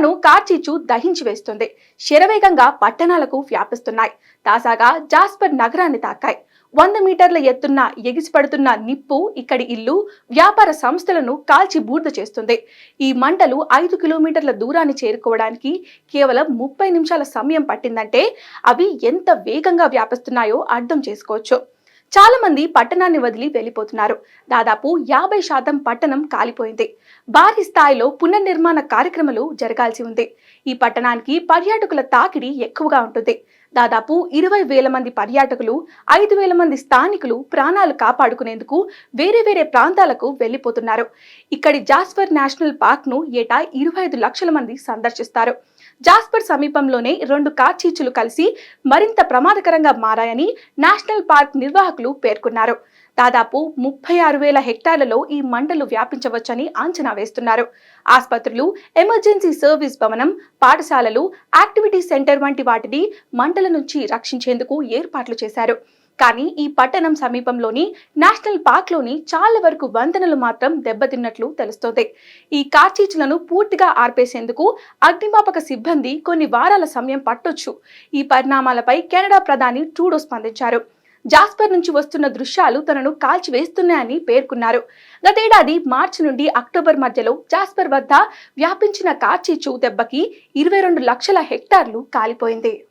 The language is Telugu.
కెనడాను కార్చిచ్చు దహించి వేస్తుంది. శరవేగంగా పట్టణాలకు వ్యాపిస్తున్నాయి. తాజాగా జాస్పర్ నగరాన్ని తాకాయి. వంద మీటర్ల ఎత్తున్న ఎగిసిపడుతున్న నిప్పు ఇక్కడి ఇల్లు వ్యాపార సంస్థలను కాల్చి బూర్ద చేస్తుంది. ఈ మంటలు ఐదు కిలోమీటర్ల దూరాన్ని చేరుకోవడానికి కేవలం ముప్పై నిమిషాల సమయం పట్టిందంటే అవి ఎంత వేగంగా వ్యాపిస్తున్నాయో అర్థం చేసుకోవచ్చు. చాలా మంది పట్టణాన్ని వదిలి వెళ్ళిపోతున్నారు. దాదాపు యాభై శాతం పట్టణం కాలిపోయింది. భారీ స్థాయిలో పునర్నిర్మాణ కార్యక్రమాలు జరగాల్సి ఉంది. ఈ పట్టణానికి పర్యాటకుల తాకిడి ఎక్కువగా ఉంటుంది. దాదాపు ఇరవై వేల మంది పర్యాటకులు ఐదు వేల మంది స్థానికులు ప్రాణాలు కాపాడుకునేందుకు వేరే వేరే ప్రాంతాలకు వెళ్ళిపోతున్నారు. ఇక్కడి జాస్పర్ నేషనల్ పార్క్ను ఏటా ఇరవై ఐదు లక్షల మంది సందర్శిస్తారు. జాస్పర్ సమీపంలోనే రెండు కార్చీచులు కలిసి మరింత ప్రమాదకరంగా మారాయని నేషనల్ పార్క్ నిర్వాహకులు పేర్కొన్నారు. దాదాపు ముప్పై ఆరు వేల హెక్టార్లలో ఈ మంటలు వ్యాపించవచ్చని అంచనా వేస్తున్నారు. ఆసుపత్రులు ఎమర్జెన్సీ సర్వీస్ భవనం పాఠశాలలు యాక్టివిటీ సెంటర్ వంటి వాటిని మంటల నుంచి రక్షించేందుకు ఏర్పాట్లు చేశారు. కానీ ఈ పట్టణం సమీపంలోని నేషనల్ పార్క్లోని చాలా వరకు వంతెనలు మాత్రం దెబ్బతిన్నట్లు తెలుస్తోంది. ఈ కార్చీచులను పూర్తిగా ఆర్పేసేందుకు అగ్నిమాపక సిబ్బంది కొన్ని వారాల సమయం పట్టొచ్చు. ఈ పరిణామాలపై కెనడా ప్రధాని ట్రూడో స్పందించారు. జాస్పర్ నుంచి వస్తున్న దృశ్యాలు తనను కాల్చివేస్తున్నాయని పేర్కొన్నారు. గతేడాది మార్చి నుండి అక్టోబర్ మధ్యలో జాస్పర్ వద్ద వ్యాపించిన కార్చీచు దెబ్బకి ఇరవై రెండు లక్షల హెక్టార్లు కాలిపోయింది.